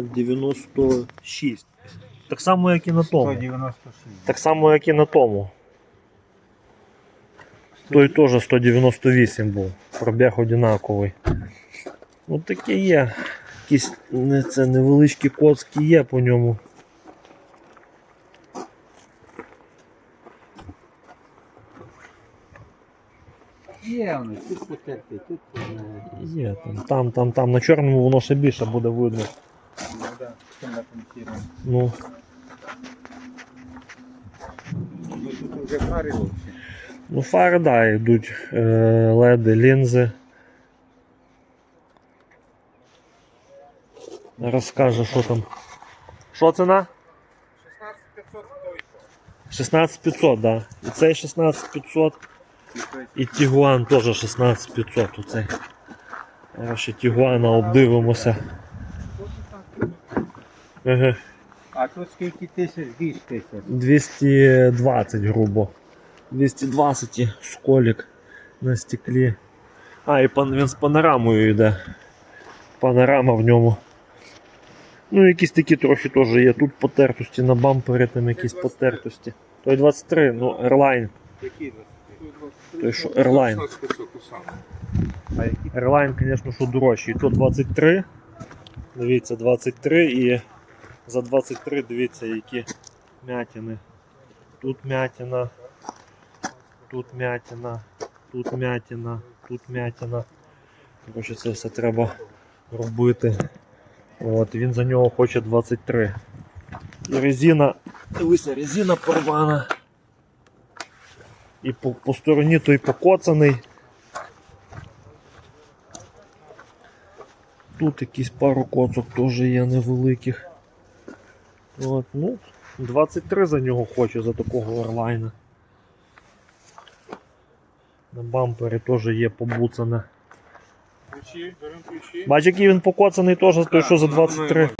196. Так само, як і на тому. 196. Так само, як і на тому. Той теж 198 був. Пробіг одинаковий. Ну таке є. Якісь не, це невеличкі коцки є по ньому. Є вони, тут потерпи, тут е, Є там, там, там, там. На чорному воно ще більше буде видно. Ну. Ну, тут вже фари вовсі. ну фари, да, йдуть е, леди, лінзи. Розкаже, що там. Що ціна? 16500, да. І цей 16500. І Тігуан теж 16500 оцей. Тігуана обдивимося. Ага. А тут скільки тисяч, більш тисяч. 220 грубо. 220 і сколік на стеклі. А, і пан, він з панорамою йде. Панорама в ньому. Ну, якісь такі трохи теж є. Тут потертості на бампері, там якісь потертості. Той 23, ну Airline. Які Той що Airline. Airline, звісно, що дорожчий. То 23. Дивіться, 23 і за 23 дивіться, які м'ятини. Тут м'ятина, тут м'ятина, тут м'ятина, тут м'ятина. Коротше, це все треба робити. От, він за нього хоче 23. І резина, дивися, резина порвана. І по, по стороні той покоцаний. Тут якісь пару коцок теж є невеликих. От, ну, 23 за нього хоче за такого орлайна. На бампері теж є побуцане. Бач, який він покоцаний теж, той що за 23.